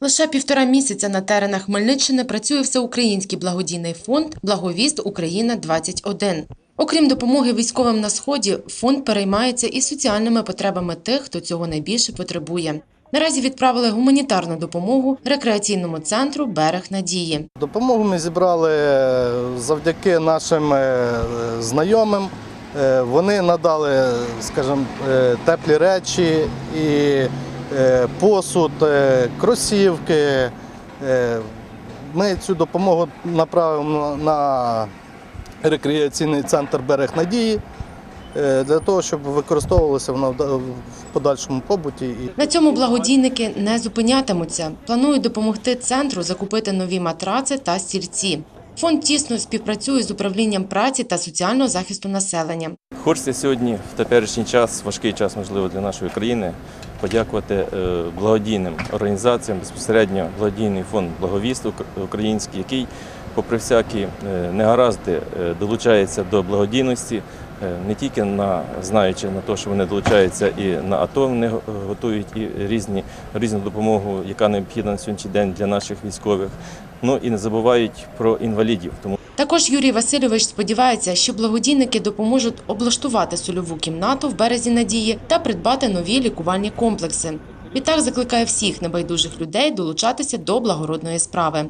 Лише півтора місяця на теренах Хмельниччини працює всеукраїнський благодійний фонд Благовіст Україна 21 Окрім допомоги військовим на сході, фонд переймається і соціальними потребами тих, хто цього найбільше потребує. Наразі відправили гуманітарну допомогу рекреаційному центру Берег Надії. Допомогу ми зібрали завдяки нашим е, знайомим. Е, Вони надали, скажімо, е, теплі речі і е, посуд, е, кросівки. Е, Ми цю допомогу направимо на рекреаційний центр Берег Надії е, для того, щоб використовувалося вона в подальшому побуті. На цьому благодійники не зупинятимуться. Планують допомогти центру закупити нові матраци та стільці. Фонд тісно співпрацює з управлінням праці та соціального захисту населення. Хочеться сьогодні в теперішній час, важкий час, можливо, для нашої країни, подякувати е, благодійним організаціям, безпосередньо благодійний фонд Благовіст український, який, попри всякі е, негаразди, е, долучається до благодійності, не тільки на знаючи на те, що вони долучаються і на АТО, вони готують і різні різну допомогу, яка необхідна на сьогоднішній день для наших військових. Ну і не забувають про інвалідів. Тому Також Юрій Васильович сподівається, що благодійники допоможуть облаштувати сольову кімнату в березі надії та придбати нові лікувальні комплекси. Відтак закликає всіх небайдужих людей долучатися до благородної справи.